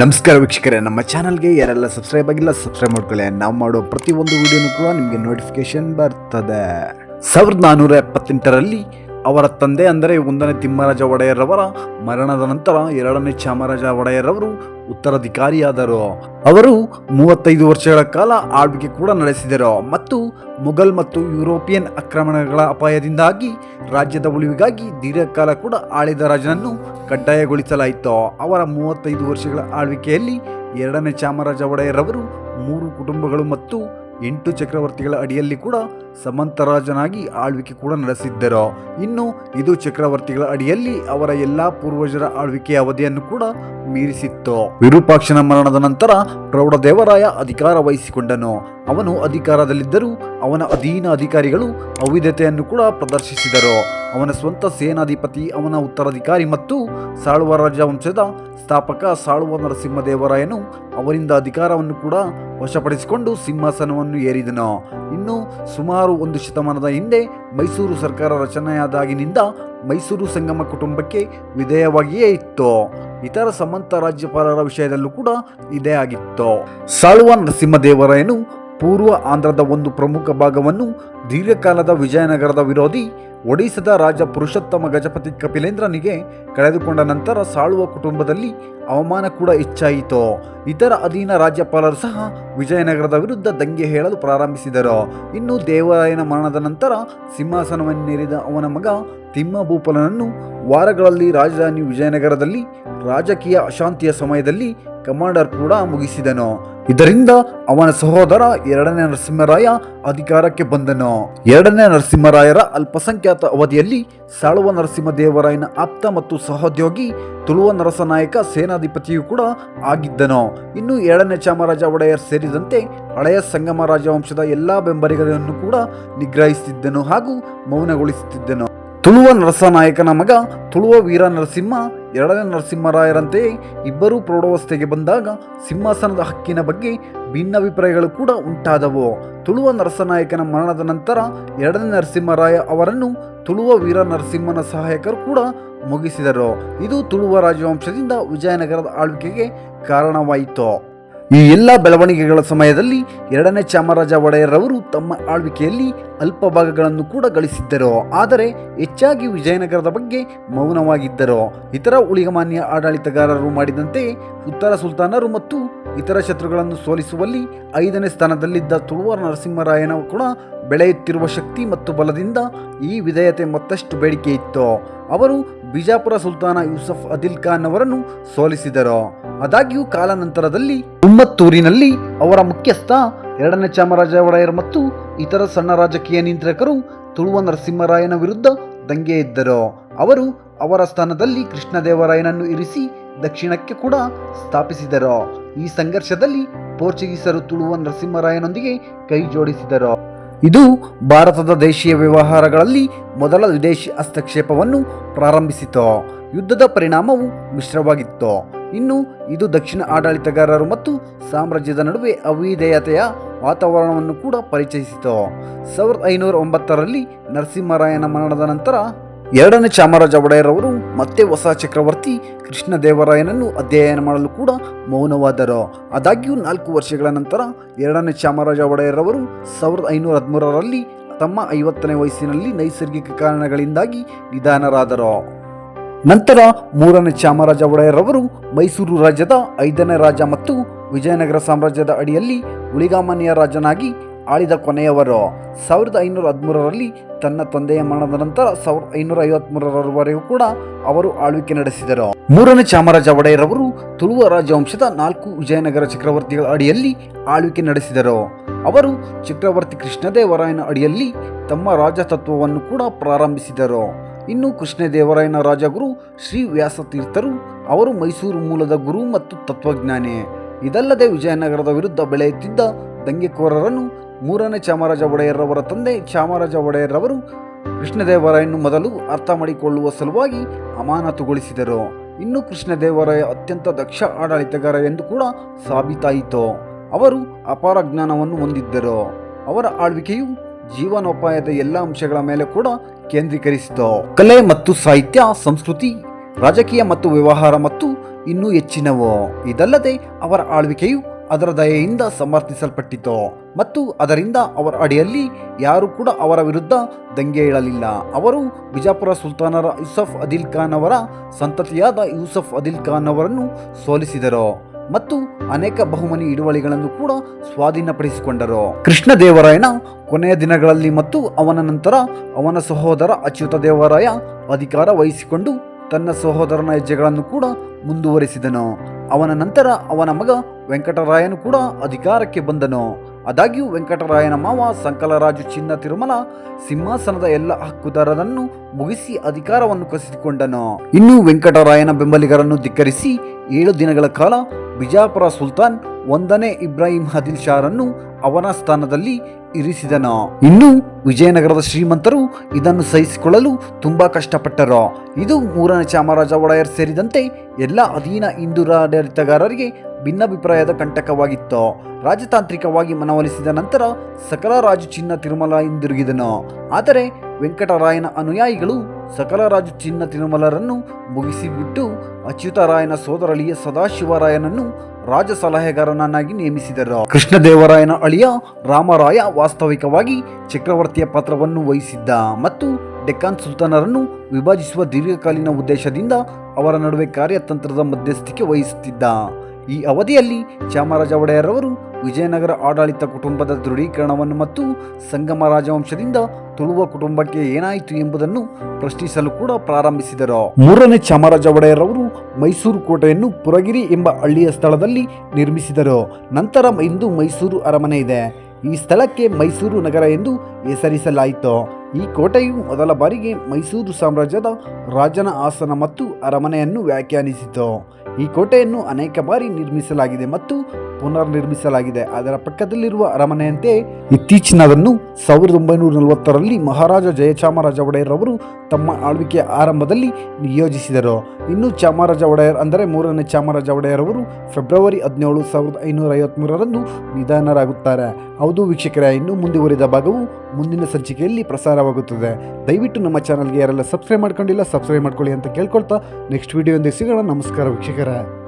ನಮಸ್ಕಾರ ವೀಕ್ಷಕರೇ, ನಮ್ಮ ಚಾನಲ್ಗೆ ಯಾರೆಲ್ಲ ಸಬ್ಸ್ಕ್ರೈಬ್ ಆಗಿಲ್ಲ ಸಬ್ಸ್ಕ್ರೈಬ್ ಮಾಡ್ಕೊಳ್ಳಿ. ನಾವು ಮಾಡೋ ಪ್ರತಿಯೊಂದು ವಿಡಿಯೋನು ಕೂಡ ನಿಮಗೆ ನೋಟಿಫಿಕೇಶನ್ ಬರ್ತದೆ. ಸಾವಿರದ ನಾನ್ನೂರ ಎಪ್ಪತ್ತೆಂಟರಲ್ಲಿ ಅವರ ತಂದೆ ಅಂದರೆ ಒಂದನೇ ತಿಮ್ಮರಾಜ ಒಡೆಯರವರ, ಮರಣದ ನಂತರ ಎರಡನೇ ಚಾಮರಾಜ ಒಡೆಯರವರು ಉತ್ತರಾಧಿಕಾರಿಯಾದರು. ಅವರು ಮೂವತ್ತೈದು ವರ್ಷಗಳ ಕಾಲ ಆಳ್ವಿಕೆ ಕೂಡ ನಡೆಸಿದರು ಮತ್ತು ಮುಘಲ್ ಮತ್ತು ಯುರೋಪಿಯನ್ ಆಕ್ರಮಣಗಳ ಅಪಾಯದಿಂದಾಗಿ ರಾಜ್ಯದ ಉಳಿವಿಗಾಗಿ ದೀರ್ಘಕಾಲ ಕೂಡ ಆಳಿದ ರಾಜನನ್ನು ಕಡ್ಡಾಯಗೊಳಿಸಲಾಯಿತು. ಅವರ ಮೂವತ್ತೈದು ವರ್ಷಗಳ ಆಳ್ವಿಕೆಯಲ್ಲಿ ಎರಡನೇ ಚಾಮರಾಜ ಒಡೆಯರವರು ಮೂರು ಕುಟುಂಬಗಳು ಮತ್ತು ಎಂಟು ಚಕ್ರವರ್ತಿಗಳ ಅಡಿಯಲ್ಲಿ ಕೂಡ ಸಮಂತರಾಜನಾಗಿ ಆಳ್ವಿಕೆ ಕೂಡ ನಡೆಸಿದ್ದರು. ಇನ್ನು ಇದು ಚಕ್ರವರ್ತಿಗಳ ಅಡಿಯಲ್ಲಿ ಅವರ ಎಲ್ಲಾ ಪೂರ್ವಜರ ಆಳ್ವಿಕೆಯ ಅವಧಿಯನ್ನು ಕೂಡ ಮೀರಿಸಿತ್ತು. ವಿರೂಪಾಕ್ಷನ ಮರಣದ ನಂತರ ಪ್ರೌಢದೇವರಾಯ ಅಧಿಕಾರ ವಹಿಸಿಕೊಂಡನು. ಅವನು ಅಧಿಕಾರದಲ್ಲಿದ್ದರೂ ಅವನ ಅಧೀನ ಅಧಿಕಾರಿಗಳು ಅವಿಧತೆಯನ್ನು ಕೂಡ ಪ್ರದರ್ಶಿಸಿದರು. ಅವನ ಸ್ವಂತ ಸೇನಾಧಿಪತಿ, ಅವನ ಉತ್ತರಾಧಿಕಾರಿ ಮತ್ತು ಸಾಳುವ ರಾಜವಂಶದ ಸ್ಥಾಪಕ ಸಾಳುವ ನರಸಿಂಹದೇವರಾಯನು ಅವರಿಂದ ಅಧಿಕಾರವನ್ನು ಕೂಡ ವಶಪಡಿಸಿಕೊಂಡು ಸಿಂಹಾಸನವನ್ನು ಏರಿದನು. ಇನ್ನು ಸುಮಾರು ಒಂದು ಶತಮಾನದ ಹಿಂದೆ ಮೈಸೂರು ಸರ್ಕಾರ ರಚನೆಯಾದಾಗಿನಿಂದ ಮೈಸೂರು ಸಂಗಮ ಕುಟುಂಬಕ್ಕೆ ವಿಧೇಯವಾಗಿಯೇ ಇತ್ತು. ಇತರ ಸಮಂತ ರಾಜ್ಯಪಾಲರ ವಿಷಯದಲ್ಲೂ ಕೂಡ ಇದೇ ಆಗಿತ್ತು. ಸಾಳುವ ನರಸಿಂಹದೇವರಾಯನು ಪೂರ್ವ ಆಂಧ್ರದ ಒಂದು ಪ್ರಮುಖ ಭಾಗವನ್ನು ದೀರ್ಘಕಾಲದ ವಿಜಯನಗರದ ವಿರೋಧಿ ಒಡಿಶಾದ ರಾಜ ಪುರುಷೋತ್ತಮ ಗಜಪತಿ ಕಪಿಲೇಂದ್ರನಿಗೆ ಕಳೆದುಕೊಂಡ ನಂತರ ಸಾಳುವ ಕುಟುಂಬದಲ್ಲಿ ಅವಮಾನ ಕೂಡ ಹೆಚ್ಚಾಯಿತು. ಇತರ ಅಧೀನ ರಾಜ್ಯಪಾಲರು ಸಹ ವಿಜಯನಗರದ ವಿರುದ್ಧ ದಂಗೆ ಹೇಳಲು ಪ್ರಾರಂಭಿಸಿದರು. ಇನ್ನು ದೇವರಾಯನ ಮರಣದ ನಂತರ ಸಿಂಹಾಸನವನ್ನೇರಿದ ಅವನ ಮಗ ತಿಮ್ಮಭೂಪಲನನ್ನು ವಾರಗಳಲ್ಲಿ ರಾಜಧಾನಿ ವಿಜಯನಗರದಲ್ಲಿ ರಾಜಕೀಯ ಅಶಾಂತಿಯ ಸಮಯದಲ್ಲಿ ಕಮಾಂಡರ್ ಕೂಡ ಮುಗಿಸಿದನು. ಇದರಿಂದ ಅವನ ಸಹೋದರ ಎರಡನೇ ನರಸಿಂಹರಾಯ ಅಧಿಕಾರಕ್ಕೆ ಬಂದನು. ಎರಡನೇ ನರಸಿಂಹರಾಯರ ಅಲ್ಪಸಂಖ್ಯಾತ ಅವಧಿಯಲ್ಲಿ ಸಾಳುವ ನರಸಿಂಹದೇವರಾಯನ ಆಪ್ತ ಮತ್ತು ಸಹೋದ್ಯೋಗಿ, ತುಳುವ ನರಸನಾಯಕ ಸೇನಾಧಿಪತಿಯು ಕೂಡ ಆಗಿದ್ದನು. ಇನ್ನು ಎರಡನೇ ಚಾಮರಾಜ ಒಡೆಯರ್ ಸೇರಿದಂತೆ ಹಳೆಯ ಸಂಗಮ ರಾಜವಂಶದ ಎಲ್ಲಾ ಬೆಂಬಲಿಗರನ್ನು ಕೂಡ ನಿಗ್ರಹಿಸುತ್ತಿದ್ದನು ಹಾಗೂ ಮೌನಗೊಳಿಸುತ್ತಿದ್ದನು. ತುಳುವ ನರಸನಾಯಕನ ಮಗ, ತುಳುವ ವೀರ ನರಸಿಂಹ ಎರಡನೇ ನರಸಿಂಹರಾಯರಂತೆಯೇ ಇಬ್ಬರೂ ಪ್ರೌಢಾವಸ್ಥೆಗೆ ಬಂದಾಗ ಸಿಂಹಾಸನದ ಹಕ್ಕಿನ ಬಗ್ಗೆ ಭಿನ್ನಾಭಿಪ್ರಾಯಗಳು ಕೂಡ ಉಂಟಾದವು. ತುಳುವ ನರಸನಾಯಕನ ಮರಣದ ನಂತರ ಎರಡನೇ ನರಸಿಂಹರಾಯ ಅವರನ್ನು ತುಳುವ ವೀರ ನರಸಿಂಹನ ಸಹಾಯಕರು ಕೂಡ ಮುಗಿಸಿದರು. ಇದು ತುಳುವ ರಾಜವಂಶದಿಂದ ವಿಜಯನಗರದ ಆಳ್ವಿಕೆಗೆ ಕಾರಣವಾಯಿತು. ಈ ಎಲ್ಲ ಬೆಳವಣಿಗೆಗಳ ಸಮಯದಲ್ಲಿ ಎರಡನೇ ಚಾಮರಾಜ ಒಡೆಯರವರು ತಮ್ಮ ಆಳ್ವಿಕೆಯಲ್ಲಿ ಅಲ್ಪ ಭಾಗಗಳನ್ನು ಕೂಡ ಗಳಿಸಿದ್ದರು. ಆದರೆ ಹೆಚ್ಚಾಗಿ ವಿಜಯನಗರದ ಬಗ್ಗೆ ಮೌನವಾಗಿದ್ದರು. ಇತರ ಉಳಿಗಮಾನ್ಯ ಆಡಳಿತಗಾರರು ಮಾಡಿದಂತೆ ಉತ್ತರ ಸುಲ್ತಾನರು ಮತ್ತು ಇತರ ಶತ್ರುಗಳನ್ನು ಸೋಲಿಸುವಲ್ಲಿ ಐದನೇ ಸ್ಥಾನದಲ್ಲಿದ್ದ ತುಳುವಾರ ನರಸಿಂಹರಾಯನ ಕೂಡ ಬೆಳೆಯುತ್ತಿರುವ ಶಕ್ತಿ ಮತ್ತು ಬಲದಿಂದ ಈ ವಿಧೇಯತೆ ಮತ್ತಷ್ಟು ಬೇಡಿಕೆ ಇತ್ತು ಅವರು ಬಿಜಾಪುರ ಸುಲ್ತಾನ ಯೂಸಫ್ ಅದಿಲ್ ಖಾನ್ ಅವರನ್ನು ಸೋಲಿಸಿದರು. ಆದಾಗ್ಯೂ ಕಾಲಾನಂತರದಲ್ಲಿ ಉಮ್ಮತ್ತೂರಿನಲ್ಲಿ ಅವರ ಮುಖ್ಯಸ್ಥ ಎರಡನೇ ಚಾಮರಾಜ ಒಡೆಯರ್ ಮತ್ತು ಇತರ ಸಣ್ಣ ರಾಜಕೀಯ ನಿಯಂತ್ರಕರು ತುಳುವ ನರಸಿಂಹರಾಯನ ವಿರುದ್ಧ ದಂಗೆ ಎದ್ದರು. ಅವರು ಅವರ ಸ್ಥಾನದಲ್ಲಿ ಕೃಷ್ಣದೇವರಾಯನನ್ನು ಇರಿಸಿ ದಕ್ಷಿಣಕ್ಕೆ ಕೂಡ ಸ್ಥಾಪಿಸಿದರು. ಈ ಸಂಘರ್ಷದಲ್ಲಿ ಪೋರ್ಚುಗೀಸರು ತುಳುವ ನರಸಿಂಹರಾಯನೊಂದಿಗೆ ಕೈ ಜೋಡಿಸಿದರು ಇದು ಭಾರತದ ದೇಶೀಯ ವ್ಯವಹಾರಗಳಲ್ಲಿ ಮೊದಲ ವಿದೇಶಿ ಹಸ್ತಕ್ಷೇಪವನ್ನು ಪ್ರಾರಂಭಿಸಿತು. ಯುದ್ಧದ ಪರಿಣಾಮವು ಮಿಶ್ರವಾಗಿತ್ತು. ಇನ್ನು ಇದು ದಕ್ಷಿಣ ಆಡಳಿತಗಾರರು ಮತ್ತು ಸಾಮ್ರಾಜ್ಯದ ನಡುವೆ ಅವಿಧೇಯತೆಯ ವಾತಾವರಣವನ್ನು ಕೂಡ ಪರಿಚಯಿಸಿತು. ಸಾವಿರದ ಐನೂರ ಒಂಬತ್ತರಲ್ಲಿ ನರಸಿಂಹರಾಯನ ಮರಣದ ನಂತರ ಎರಡನೇ ಚಾಮರಾಜ ಒಡೆಯರವರು ಮತ್ತೆ ಹೊಸ ಚಕ್ರವರ್ತಿ ಕೃಷ್ಣದೇವರಾಯನನ್ನು ಅಧ್ಯಯನ ಮಾಡಲು ಕೂಡ ಮೌನವಾದರು. ಆದಾಗ್ಯೂ ನಾಲ್ಕು ವರ್ಷಗಳ ನಂತರ ಎರಡನೇ ಚಾಮರಾಜ ಒಡೆಯರವರು ಸಾವಿರದ ಐನೂರ ಹದಿಮೂರರಲ್ಲಿ ತಮ್ಮ ಐವತ್ತನೇ ವಯಸ್ಸಿನಲ್ಲಿ ನೈಸರ್ಗಿಕ ಕಾರಣಗಳಿಂದಾಗಿ ನಿಧನರಾದರು. ನಂತರ ಮೂರನೇ ಚಾಮರಾಜ ಒಡೆಯರವರು ಮೈಸೂರು ರಾಜ್ಯದ ಐದನೇ ರಾಜ ಮತ್ತು ವಿಜಯನಗರ ಸಾಮ್ರಾಜ್ಯದ ಅಡಿಯಲ್ಲಿ ಉಳಿಗಾಮನೆಯ ರಾಜನಾಗಿ ಆಳಿದ ಕೊನೆಯವರು ಸಾವಿರದ ಐನೂರ ಹದಿಮೂರರಲ್ಲಿ ತನ್ನ ತಂದೆಯ ಮರಣದ ನಂತರ ಸಾವಿರದ ಐನೂರ ಐವತ್ಮೂರರವರೆಗೂ ಕೂಡ ಅವರು ಆಳ್ವಿಕೆ ನಡೆಸಿದರು. ಮೂರನೇ ಚಾಮರಾಜ ಒಡೆಯರವರು ತುಳುವ ರಾಜವಂಶದ ನಾಲ್ಕು ವಿಜಯನಗರ ಚಕ್ರವರ್ತಿಗಳ ಅಡಿಯಲ್ಲಿ ಆಳ್ವಿಕೆ ನಡೆಸಿದರು. ಅವರು ಚಕ್ರವರ್ತಿ ಕೃಷ್ಣದೇವರಾಯನ ಅಡಿಯಲ್ಲಿ ತಮ್ಮ ರಾಜತತ್ವವನ್ನು ಕೂಡ ಪ್ರಾರಂಭಿಸಿದರು. ಇನ್ನು ಕೃಷ್ಣದೇವರಾಯನ ರಾಜಗುರು ಶ್ರೀ ವ್ಯಾಸತೀರ್ಥರು, ಅವರು ಮೈಸೂರು ಮೂಲದ ಗುರು ಮತ್ತು ತತ್ವಜ್ಞಾನಿ. ಇದಲ್ಲದೆ ವಿಜಯನಗರದ ವಿರುದ್ಧ ಬೆಳೆಯುತ್ತಿದ್ದ ದಂಗೆಕೋರರನ್ನು ಮೂರನೇ ಚಾಮರಾಜ ಒಡೆಯರವರ ತಂದೆ ಚಾಮರಾಜ ಒಡೆಯರವರು ಕೃಷ್ಣದೇವರಾಯನ್ನು ಮೊದಲು ಅರ್ಥ ಮಾಡಿಕೊಳ್ಳುವ ಸಲುವಾಗಿ ಅಮಾನತುಗೊಳಿಸಿದರು. ಇನ್ನು ಕೃಷ್ಣದೇವರಾಯ ಅತ್ಯಂತ ದಕ್ಷ ಆಡಳಿತಗಾರ ಎಂದು ಕೂಡ ಸಾಬೀತಾಯಿತು. ಅವರು ಅಪಾರ ಜ್ಞಾನವನ್ನು ಹೊಂದಿದ್ದರು. ಅವರ ಆಳ್ವಿಕೆಯು ಜೀವನೋಪಾಯದ ಎಲ್ಲ ಅಂಶಗಳ ಮೇಲೆ ಕೂಡ ಕೇಂದ್ರೀಕರಿಸಿತು. ಕಲೆ ಮತ್ತು ಸಾಹಿತ್ಯ, ಸಂಸ್ಕೃತಿ, ರಾಜಕೀಯ ಮತ್ತು ವ್ಯವಹಾರ ಮತ್ತು ಇನ್ನೂ ಹೆಚ್ಚಿನವು. ಇದಲ್ಲದೆ ಅವರ ಆಳ್ವಿಕೆಯು ಅದರ ದಯೆಯಿಂದ ಸಮರ್ಥಿಸಲ್ಪಟ್ಟಿತು ಮತ್ತು ಅದರಿಂದ ಅವರ ಅಡಿಯಲ್ಲಿ ಯಾರು ಕೂಡ ಅವರ ವಿರುದ್ಧ ದಂಗೆ ಏಳಲಿಲ್ಲ. ಅವರು ಬಿಜಾಪುರ ಸುಲ್ತಾನರ ಯೂಸಫ್ ಅದಿಲ್ ಖಾನ್ ಅವರ ಸಂತತಿಯಾದ ಯೂಸಫ್ ಅದಿಲ್ ಖಾನ್ ಅವರನ್ನು ಸೋಲಿಸಿದರು ಮತ್ತು ಅನೇಕ ಬಹುಮನಿ ಹಿಡುವಳಿಗಳನ್ನು ಕೂಡ ಸ್ವಾಧೀನಪಡಿಸಿಕೊಂಡರು. ಕೃಷ್ಣದೇವರಾಯನ ಕೊನೆಯ ದಿನಗಳಲ್ಲಿ ಮತ್ತು ಅವನ ನಂತರ ಅವನ ಸಹೋದರ ಅಚ್ಯುತ ದೇವರಾಯ ಅಧಿಕಾರ ವಹಿಸಿಕೊಂಡು ತನ್ನ ಸಹೋದರನ ಹೆಜ್ಜೆಗಳನ್ನು ಕೂಡ ಮುಂದುವರಿಸಿದನು. ಅವನ ನಂತರ ಅವನ ಮಗ ವೆಂಕಟರಾಯನು ಕೂಡ ಅಧಿಕಾರಕ್ಕೆ ಬಂದನು. ಆದಾಗ್ಯೂ ವೆಂಕಟರಾಯನ ಮಾವ ಸಂಕಲರಾಜು ಚಿನ್ನ ತಿರುಮಲ ಸಿಂಹಾಸನದ ಎಲ್ಲ ಹಕ್ಕುದಾರರನ್ನು ಮುಗಿಸಿ ಅಧಿಕಾರವನ್ನು ಕಸಿದುಕೊಂಡನು. ಇನ್ನು ವೆಂಕಟರಾಯನ ಬೆಂಬಲಿಗರನ್ನು ಧಿಕ್ಕರಿಸಿ ಏಳು ದಿನಗಳ ಕಾಲ ಬಿಜಾಪುರ ಸುಲ್ತಾನ್ ಒಂದನೇ ಇಬ್ರಾಹಿಂ ಆದಿಲ್ ಶಾರನ್ನು ಅವನ ಸ್ಥಾನದಲ್ಲಿ ಇರಿಸಿದನು. ಇನ್ನು ವಿಜಯನಗರದ ಶ್ರೀಮಂತರು ಇದನ್ನು ಸಹಿಸಿಕೊಳ್ಳಲು ತುಂಬಾ ಕಷ್ಟಪಟ್ಟರು. ಇದು ಮೂರನೇ ಚಾಮರಾಜ ಒಡೆಯರ್ ಸೇರಿದಂತೆ ಎಲ್ಲ ಅಧೀನ ಹಿಂದೂರಾಡಳಿತಗಾರರಿಗೆ ಭಿನ್ನಾಭಿಪ್ರಾಯದ ಕಂಟಕವಾಗಿತ್ತು. ರಾಜತಾಂತ್ರಿಕವಾಗಿ ಮನವೊಲಿಸಿದ ನಂತರ ಸಕಲ ರಾಜು ಚಿನ್ನ ತಿರುಮಲ ಹಿಂದಿರುಗಿದನು. ಆದರೆ ವೆಂಕಟರಾಯನ ಅನುಯಾಯಿಗಳು ಸಕಲರಾಜು ಚಿನ್ನ ತಿರುಮಲರನ್ನು ಮುಗಿಸಿಬಿಟ್ಟು ಅಚ್ಯುತರಾಯನ ಸೋದರಳಿಯ ಸದಾಶಿವರಾಯನನ್ನು ರಾಜ ಸಲಹೆಗಾರನನ್ನಾಗಿ ನೇಮಿಸಿದರು. ಕೃಷ್ಣದೇವರಾಯನ ಅಳಿಯ ರಾಮರಾಯ ವಾಸ್ತವಿಕವಾಗಿ ಚಕ್ರವರ್ತಿಯ ಪಾತ್ರವನ್ನು ವಹಿಸಿದ್ದ ಮತ್ತು ಡೆಕ್ಕಾನ್ ಸುಲ್ತಾನರನ್ನು ವಿಭಜಿಸುವ ದೀರ್ಘಕಾಲೀನ ಉದ್ದೇಶದಿಂದ ಅವರ ನಡುವೆ ಕಾರ್ಯತಂತ್ರದ ಮಧ್ಯಸ್ಥಿಕೆ ವಹಿಸುತ್ತಿದ್ದ. ಈ ಅವಧಿಯಲ್ಲಿ ಚಾಮರಾಜ ಒಡೆಯರವರು ವಿಜಯನಗರ ಆಡಳಿತ ಕುಟುಂಬದ ದೃಢೀಕರಣವನ್ನು ಮತ್ತು ಸಂಗಮ ರಾಜವಂಶದಿಂದ ತುಳುವ ಕುಟುಂಬಕ್ಕೆ ಏನಾಯಿತು ಎಂಬುದನ್ನು ಪ್ರಶ್ನಿಸಲು ಕೂಡ ಪ್ರಾರಂಭಿಸಿದರು. ಮೂರನೇ ಚಾಮರಾಜ ಒಡೆಯರವರು ಮೈಸೂರು ಕೋಟೆಯನ್ನು ಪುರಗಿರಿ ಎಂಬ ಹಳ್ಳಿಯ ಸ್ಥಳದಲ್ಲಿ ನಿರ್ಮಿಸಿದರು. ನಂತರ ಇಂದು ಮೈಸೂರು ಅರಮನೆ ಇದೆ. ಈ ಸ್ಥಳಕ್ಕೆ ಮೈಸೂರು ನಗರ ಎಂದು ಹೆಸರಿಸಲಾಯಿತು. ಈ ಕೋಟೆಯು ಮೊದಲ ಬಾರಿಗೆ ಮೈಸೂರು ಸಾಮ್ರಾಜ್ಯದ ರಾಜನ ಆಸನ ಮತ್ತು ಅರಮನೆಯನ್ನು ವ್ಯಾಖ್ಯಾನಿಸಿತು. ಈ ಕೋಟೆಯನ್ನು ಅನೇಕ ಬಾರಿ ನಿರ್ಮಿಸಲಾಗಿದೆ ಮತ್ತು ಪುನರ್ ನಿರ್ಮಿಸಲಾಗಿದೆ ಅದರ ಪಕ್ಕದಲ್ಲಿರುವ ಅರಮನೆಯಂತೆ ಇತ್ತೀಚಿನದನ್ನು ಸಾವಿರದ ಒಂಬೈನೂರ ನಲವತ್ತರಲ್ಲಿ ಮಹಾರಾಜ ಜಯಚಾಮರಾಜ ಒಡೆಯರ್ ಅವರು ತಮ್ಮ ಆಳ್ವಿಕೆಯ ಆರಂಭದಲ್ಲಿ ನಿಯೋಜಿಸಿದರು. ಇನ್ನು ಚಾಮರಾಜ ಒಡೆಯರ್ ಅಂದರೆ ಮೂರನೇ ಚಾಮರಾಜ ಒಡೆಯರ್ ಅವರು ಫೆಬ್ರವರಿ ಹದಿನೇಳು ಸಾವಿರದ ಐನೂರ ಐವತ್ಮೂರರಂದು ನಿಧನರಾಗುತ್ತಾರೆ. ಹೌದು ವೀಕ್ಷಕರ, ಇನ್ನು ಮುಂದುವರಿದ ಭಾಗವು ಮುಂದಿನ ಸಂಚಿಕೆಯಲ್ಲಿ ಪ್ರಸಾರವಾಗುತ್ತದೆ ದಯವಿಟ್ಟು ನಮ್ಮ ಚಾನಲ್ಗೆ ಯಾರೆಲ್ಲ ಸಬ್ಸ್ಕ್ರೈಬ್ ಮಾಡ್ಕೊಂಡಿಲ್ಲ ಸಬ್ಸ್ಕ್ರೈಬ್ ಮಾಡ್ಕೊಳ್ಳಿ ಅಂತ ಕೇಳ್ಕೊಳ್ತಾ ನೆಕ್ಸ್ಟ್ ವಿಡಿಯೋ ಸಿಗೋಣ. ನಮಸ್ಕಾರ ವೀಕ್ಷಕರೇ.